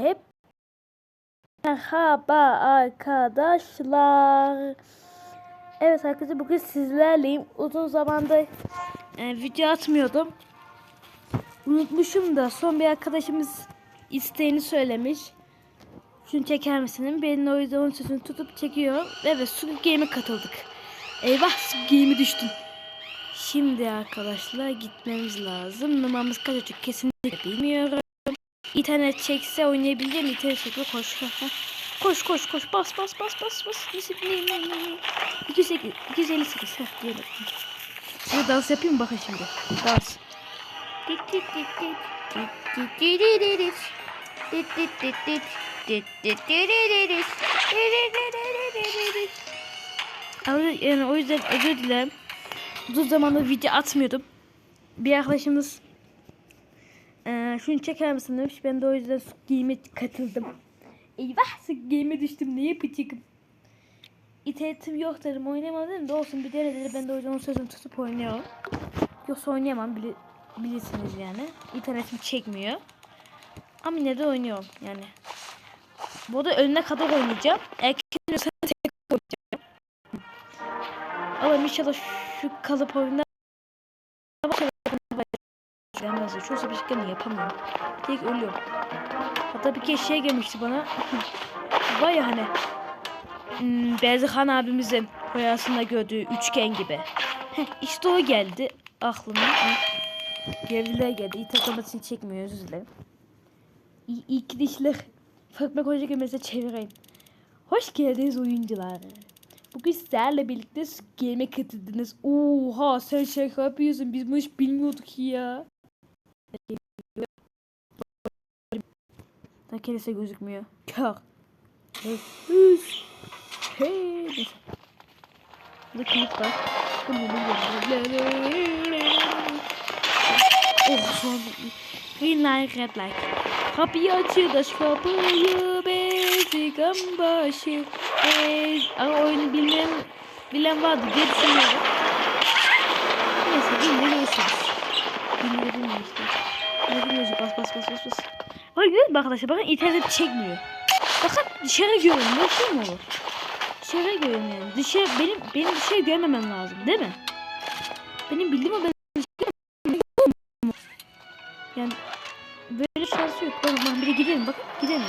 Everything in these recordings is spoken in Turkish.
Hep merhaba arkadaşlar. Evet arkadaşlar bugün sizlerleyim. Uzun zamandır e, video atmıyordum. Unutmuşum da son bir arkadaşımız isteğini söylemiş. Şunu çeker misin? Benim o yüzden onun sözünü tutup çekiyor. Evet Squid Game'e katıldık. Eyvah Squid Game'i düştüm. Şimdi arkadaşlar gitmemiz lazım. Numaramız kaç olacak kesinlikle bilmiyorum. İnternet çekse oynayabilir mi? İnternet çekse koş. Koş koş koş bas bas bas bas bas. Disiplin. 208, 258. Heh, diye bakayım. Size dans yapayım bakın şimdi. Dans. Ama yani o yüzden özür dilerim. Uzun zamandır video atmıyordum. Bir arkadaşımız eee şunu çeker misin demiş. Ben de o yüzden su giyime katıldım. Eyvah su giyime düştüm. Ne yapacağım? İnternetim yok dedim. Oynayamam dedim de olsun bir dene dedi. Ben de o yüzden onun sözünü tutup oynuyorum. Yoksa oynayamam bili bilirsiniz yani. İnternetim çekmiyor. Ama yine de oynuyorum yani. Bu arada önüne kadar oynayacağım. Kimse tek oynayacağım. Ama inşallah şu kalıp oyunda Çoğusu bir şey yapamıyorum. Tek ölüyorum. Hatta bir kez şey gelmişti bana. Var ya hani hmm, Bezirhan abimizin rüyasında gördüğü üçgen gibi. Heh, işte o geldi aklıma. Görevliler geldi. İyi otomatisini çekmiyor özür dilerim. İyi, iyi ki dişler. Koca gömese çevireyim. Hoş geldiniz oyuncular. Bugün sizlerle birlikte game katıldınız. Oha sen şaka yapıyorsun. Biz bunu hiç bilmiyorduk ya. Da kelise gözükmüyor. Kör. Hey. Neyse. Burada kilit var. Oh. Green light, red light. Kapıyı açıyor da kapıyı bezigan başı. Bez. Ama oyunu bilmeyen bilen vardı diye Görüyor musun arkadaşlar bakın internet çekmiyor. Bakın dışarı görüyorum ne şey mi olur? Dışarı görüyorum yani. Dışarı benim benim dışarı görmemem lazım değil mi? Benim bildiğim o ben yani böyle şansı yok. Bakın bakın bir de gidelim bakın gidelim.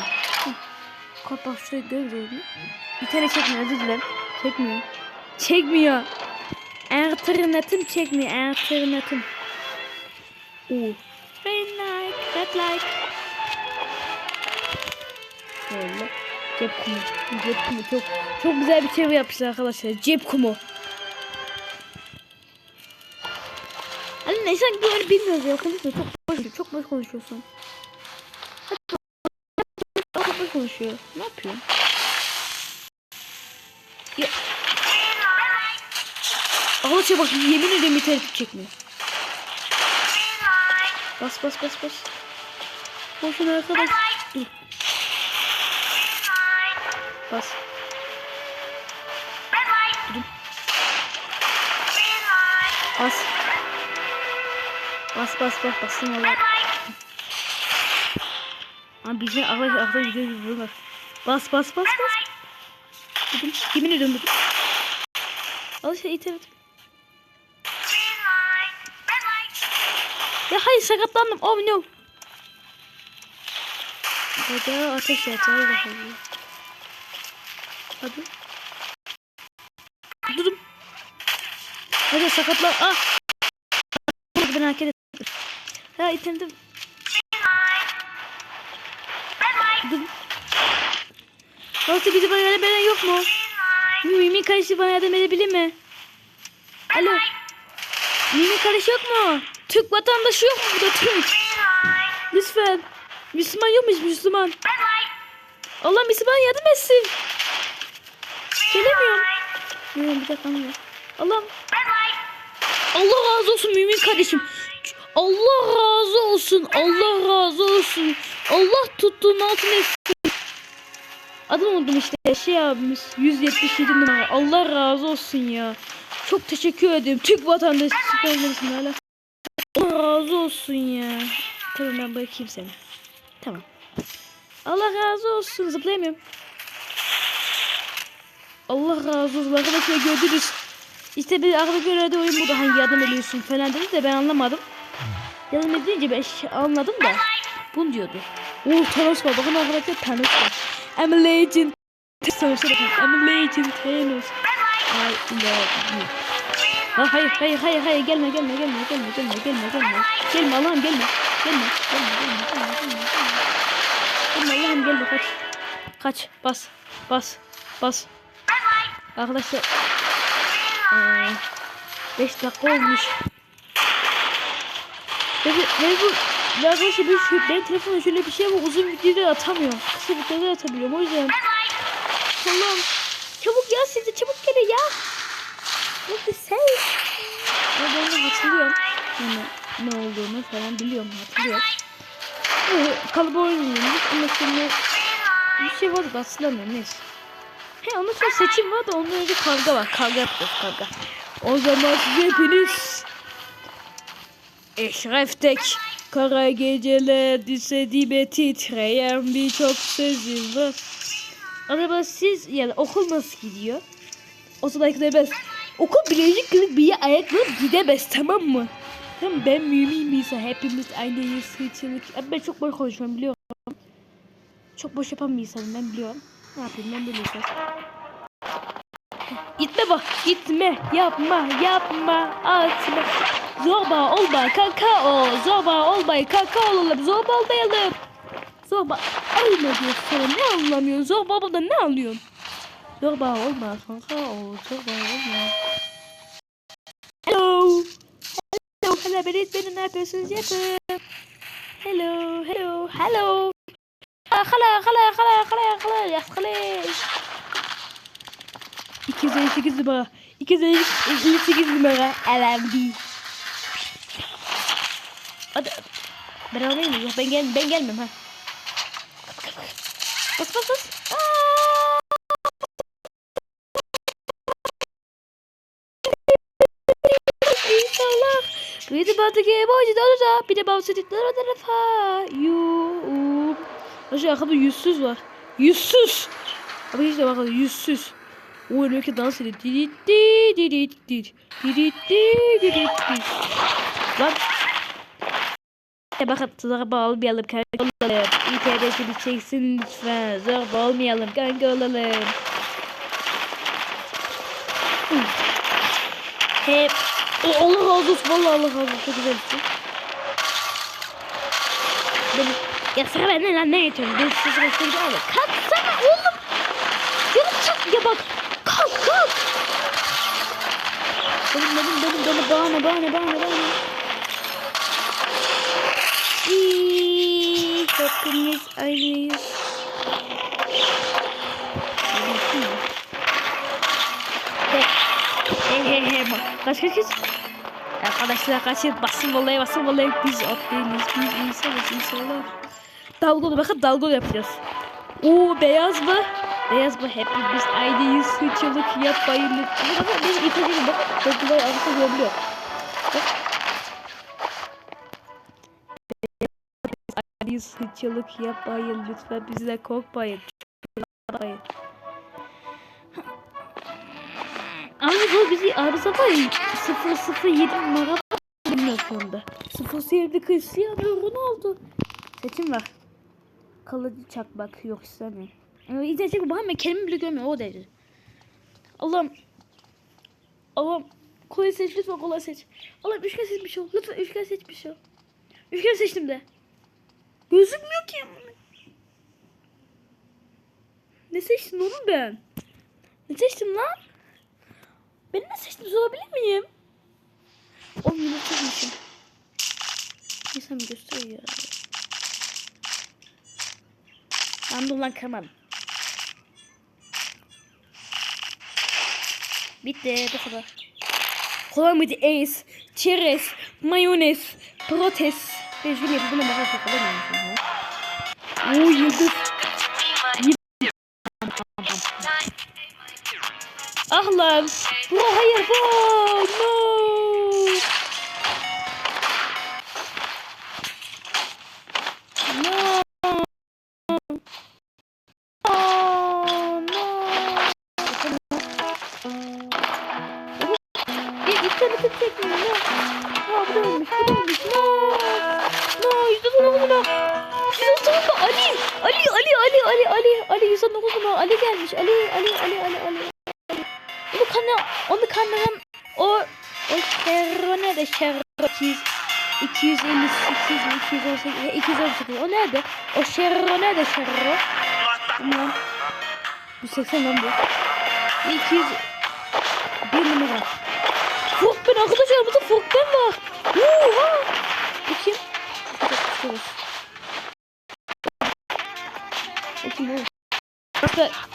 Kalk bak şuraya görüyorum. İnternet çekmiyor özür dilerim. Çekmiyor. Çekmiyor. İnternetim çekmiyor. İnternetim. Oo. Green light, red light. Şöyle. Cep kumu. Cep kumu çok çok güzel bir şey yapmışlar arkadaşlar. Cep kumu. Anne sen böyle bilmiyoruz ya. Konuşma çok boş, çok boş konuşuyorsun. Çok boş konuşuyor. Ne yapıyorsun? Ya. Arkadaşlar bak yemin ederim bir tehdit çekmiyor. Bas bas bas bas. Boşuna arkadaş. Dur. Bas. Dur. Bas. Bas bas bas basın valla. Ama bize arkadaş arkadaş gidiyor gidiyorlar. Bas bas bas bas. Dedim. Yemin ediyorum dedim. Al işte internet. Ya hayır sakatlandım. Oh no. Burada ateş yatağı da oluyor. Hadi. Durdum. Hadi sakatlan. Ah. Ben hareket ettim. Ha itemdim. Durdum. Yoksa bizi bana yardım eden yok mu? Mimi kardeşi bana yardım edebilir mi? Alo. Mimi kardeşi yok mu? Türk vatandaşı yok mu burada Türk? Lütfen. Müslüman yokmuş Müslüman. Allah Müslüman yardım etsin. Gelemiyorum. Gelemiyorum bir dakika. Allah'ım. Allah razı olsun mümin kardeşim. Allah razı olsun. Allah razı olsun. Allah tuttuğun altına etsin. Adım unuttum işte şey abimiz 177 numara. Allah razı olsun ya. Çok teşekkür ederim. Türk vatandaşı süpermensin hala. Allah razı olsun ya. Tamam ben bırakayım seni. Tamam. Allah razı olsun. Zıplayamıyorum. Allah razı olsun. Arkadaşlar gördünüz. İşte bir arkada göre de oyun burada hangi yardım ediyorsun falan dedi de ben anlamadım. Yardım edince ben şey anladım da. Bunu diyordu. Oo Thanos var. Bakın arkadaşlar Thanos var. I'm a legend. Savaşa bakın. I'm a legend Thanos. I love you. Ha, hayır hayır hayır hayır gelme gelme gelme gelme gelme gelme gelme. Gelme Allah'ım. Gelme gelme gelme gelme gelme. Gelme Gelme Allah'ım gelme kaç. Kaç bas bas bas. Arkadaşlar 5 dakika olmuş. Ve, bu- arkadaşlar bir şu, benim telefonumda şöyle bir şey var uzun videoda atamıyorum. Kısa videoda atabiliyorum o yüzden. Allah'ım çabuk ya siz de çabuk gelin ya. What the say? Ya ben de hatırlıyorum. Yani ne olduğunu falan biliyorum hatırlıyorum. Ee, kalıbı oynuyormuş ama şimdi bir şey vardı da hatırlamıyorum neyse. He ondan sonra seçim var da ondan önce kavga var. Kavga yapacağız kavga. O zaman size hepiniz Eşreftek kara geceler disedibe titreyen birçok sözüm var. Araba siz yani okul nasıl gidiyor? O zaman gidemez. Okul bilecik kılık bir yer ayaklanıp gidemez tamam mı? Tamam ben mümin insan hepimiz aynıyız sıçılık. Ben çok boş konuşuyorum biliyorum. Çok boş yapan bir insanım ben biliyorum. Ne yapayım ben böyle. Gitme bak gitme yapma yapma atma. Zorba olma kakao zorba olma kakao olalım zorba olmayalım. Zorba olma diyor sana ne anlamıyorsun zorba olmadan ne anlıyorsun? Zorba olma kakao zorba olma. Hello. Hello hello beni beni ne yapıyorsunuz yapın. Hello hello hello. Hala hala hala hala hala hala 258 numara. 258 numara. LMD. Hadi. Ben alayım mı? Ben, gel ben gelmem ha. Bas bas bas. İnşallah. Bir de batı gibi boyunca da da. Bir de bazı dedikleri tarafa. Yuh. Aşağı arkada yüzsüz var. Yüzsüz. Abi işte bakalım yüzsüz. O öyle ki dans ediyor. Didi didi didi. Lan. Ya bakın zorba olmayalım kanka olalım. İnternetini çeksin lütfen. Zorba olmayalım kanka olalım. Hep. O Allah razı olsun. Vallahi Allah razı olsun. Çok güzel bir şey. Benim... Ya sıra bende lan ne geçiyorsun? Ben size sıra sıra gidiyor. Kalksana oğlum. Çık ya bak. Kalk kalk. Benim benim benim benim bahane bahane bahane bahane. İyi, hepimiz aynıyız. He he he he bak. Kaç kaç kaç. Arkadaşlar kaçın basın vallahi basın vallahi biz at değiliz biz insanız insanlar. Dalgolu bakın dalgolu yapacağız. Oo beyaz mı? Beyaz mı? Hepimiz aynıyız. Suçluluk yapmayın. Bakın benim ipucuyum bak. Çok güzel arka görebiliyor. Bak. Aynıyız. Suçluluk yapmayın lütfen. Bizden korkmayın. Yapmayın. Abi bu bizi arıza var 007 numara bilmiyor sonunda. 07 Cristiano Ronaldo. Seçim var. Kalıcı çakmak yok istemiyorum. Yani izleyecek bu hemen kelime bile görmüyor o derece. Allah'ım. Allah'ım. Kolay seç lütfen kolay seç. Allah'ım üçgen seçmiş ol. Lütfen üçgen seçmiş ol. Üçgen seçtim de. Gözükmüyor ki. Ne seçtim oğlum ben? Ne seçtim lan? Ben ne seçtim sorabilir miyim? 10 minut çekmişim. İnsan gösteriyor ya. Ben de ulan kırmadım. Bitti bu kadar. Kolay mıydı? Ace, çerez, mayonez, protes. Ben şunu yapıp buna bakar çok kolay? Oo yıldız. Ah lan. Hayır bro. No. Ali Ali Ali 119 numara Ali gelmiş. Ali Ali Ali Ali Ali. Onu kanı onu kanıran o o şerro nerede şerro 200 258 mi 218 218 o nerede? O şerro nerede şerro? Tamam. 180 lan bu. 200 bir numara. Furkan arkadaşlar burada Furkan var. Oha. Arkadaşlar.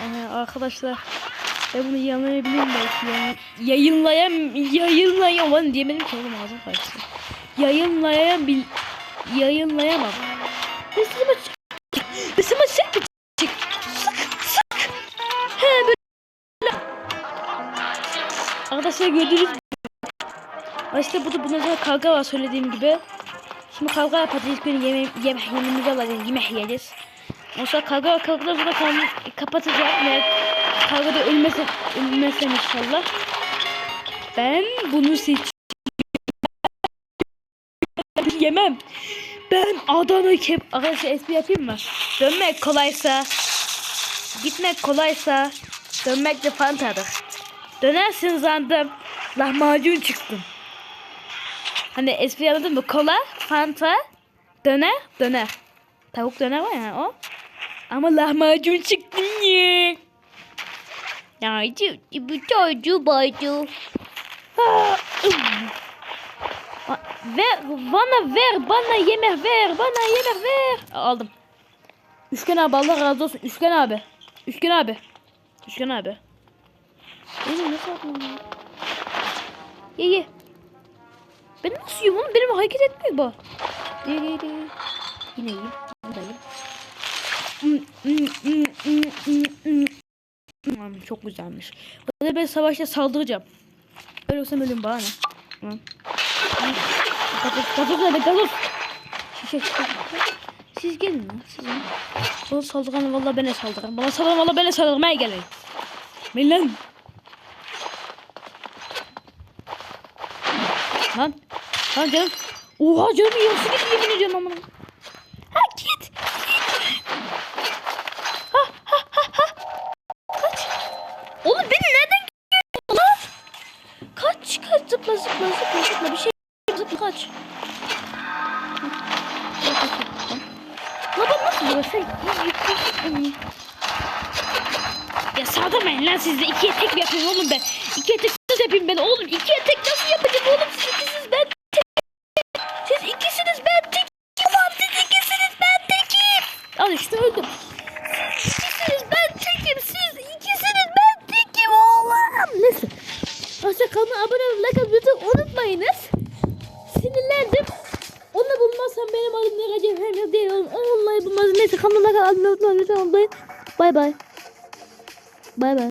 Ee, arkadaşlar. Ben bunu yayınlayabilirim belki yani. Yayınlayam, yayınlayamam diyemedim ki oğlum ağzım karıştı. Yayınlayam bil, yayınlayamam. Mesela mesela sık sık sık sık. He böyle. Arkadaşlar gördünüz mü? İşte burada bundan sonra kavga var söylediğim gibi. Şimdi kavga yapacağız. Yemek yemeğimizi alacağız. Yemek yiyeceğiz. Sonra kavga kavgadan sonra kapatacağım. Ve kavgada ölmezsem, ölmezsem inşallah. Ben bunu seçiyorum. Yemem. Ben Adana kep... Arkadaşlar espri yapayım mı? Dönmek kolaysa... Gitmek kolaysa... Dönmek de fantadır. Dönersin zandım. Lahmacun çıktım. Hani espri anladın mı? Kola, fanta, döner, döner. Tavuk döner var ya o. Ama lahmacun çıktı niye? Ya bu çocuğu baydı. Ver, bana ver, bana yemek ver, bana yemek ver. Aldım. Üçgen abi Allah razı olsun. Üçgen abi. Üçgen abi. Üçgen abi. Benim nasıl yapmam ya? Ye ye. Ben nasıl yiyeyim oğlum? Benim hareket etmiyor bu. Yine yiyeyim. Çok güzelmiş. Böyle ben savaşta saldıracağım. Öyle olsam ölüm bana. Gazoz, gazoz nerede gazoz? Şişe, şişe. Siz gelin lan siz. Bana saldıran valla bana saldıran. Bana saldıran valla bana saldıran. Ben gelin. Ben lan. Lan. Canım. Oha canım yarısı gitti yemin ediyorum amına. Saldırmayın lan siz de ikiye tek mi yapayım oğlum ben? İkiye tek nasıl yapayım ben oğlum? İkiye tek nasıl yapacağım oğlum? Siz ikisiniz ben tek. Siz ikisiniz ben tek. Tamam siz ikisiniz ben tekim. Al işte öldüm. Siz ikisiniz ben tekim. Siz ikisiniz ben tekim oğlum. Neyse. Aşağı kanalıma abone olmayı, like atmayı unutmayınız. Sinirlendim. Onu bulmazsam benim adım ne Recep Emre değil oğlum. Bulmayı bulmaz. Neyse kanalıma abone olmayı unutmayın. Bay bay. Bay bay.